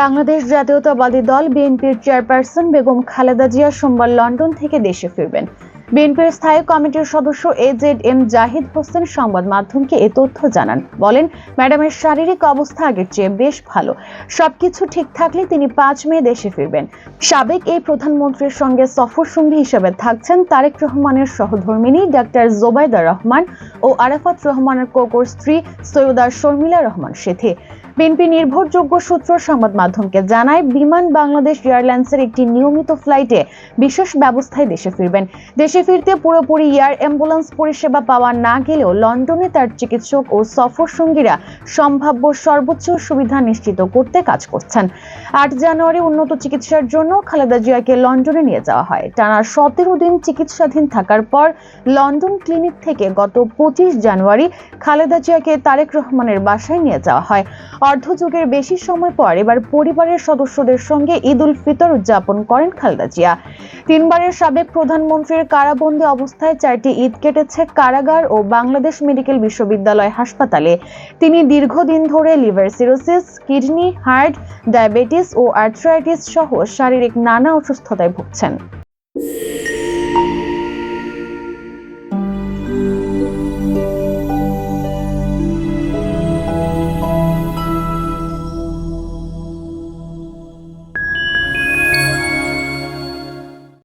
বাংলাদেশ জাতীয়তাবাদী দল বিএনপির চেয়ারপারসন বেগম খালেদা জিয়া সোমবার লন্ডন থেকে দেশে ফিরবেন। বিএনপির স্থায়ী কমিটির সদস্য এজেড এম জাহিদ হোসেন সংবাদ মাধ্যমকে এ তথ্য জানান। বলেন, ম্যাডামের শারীরিক অবস্থা আগের চেয়ে বেশ ভালো। সবকিছু ঠিক থাকলে তিনি পাঁচ মে দেশে ফিরবেন। সাবেক এই প্রধানমন্ত্রীর সঙ্গে সফর সঙ্গী হিসেবে থাকছেন তারেক রহমানের সহধর্মিনী ডাক্তার জোবাইদা রহমান ও আরাফাত রহমানের কোকর স্ত্রী সৈয়দা শর্মিলা রহমান সেথে বিএনপি নির্ভরযোগ্য সূত্র সংবাদ মাধ্যমকে জানায়, বিমান বাংলাদেশ এয়ারলাইন্সের একটি নিয়মিত ফ্লাইটে বিশেষ ব্যবস্থায় দেশে ফিরবেন। দেশে ফিরতে পুরোপুরি এয়ার অ্যাম্বুলেন্স পরিষেবা পাওয়া না গেলেও লন্ডনে তার চিকিৎসক ও সফর সঙ্গীরা সম্ভাব্য সর্বোচ্চ সুবিধা নিশ্চিত করতে কাজ করছেন। আট জানুয়ারি উন্নত চিকিৎসার জন্য খালেদা জিয়াকে লন্ডনে নিয়ে যাওয়া হয়। টানা সতেরো দিন চিকিৎসাধীন থাকার পর লন্ডন ক্লিনিক থেকে গত পঁচিশ জানুয়ারি খালেদা জিয়াকে তারেক রহমানের বাসায় নিয়ে যাওয়া হয়। অর্ধযুগের বেশি সময় পর এবার পরিবারের সদস্যদের সঙ্গে ঈদ উল ফিতর উদযাপন করেন খালেদা জিয়া। তিনবারের সাবেক প্রধানমন্ত্রীর কারাবন্দী অবস্থায় চারটি ঈদ কেটেছে কারাগার ও বাংলাদেশ মেডিকেল বিশ্ববিদ্যালয় হাসপাতালে। তিনি দীর্ঘদিন ধরে liver cirrhosis, kidney, heart, diabetes ও আর্থ্রাইটিস সহ শারীরিক নানা অসুস্থতায় ভুগছেন।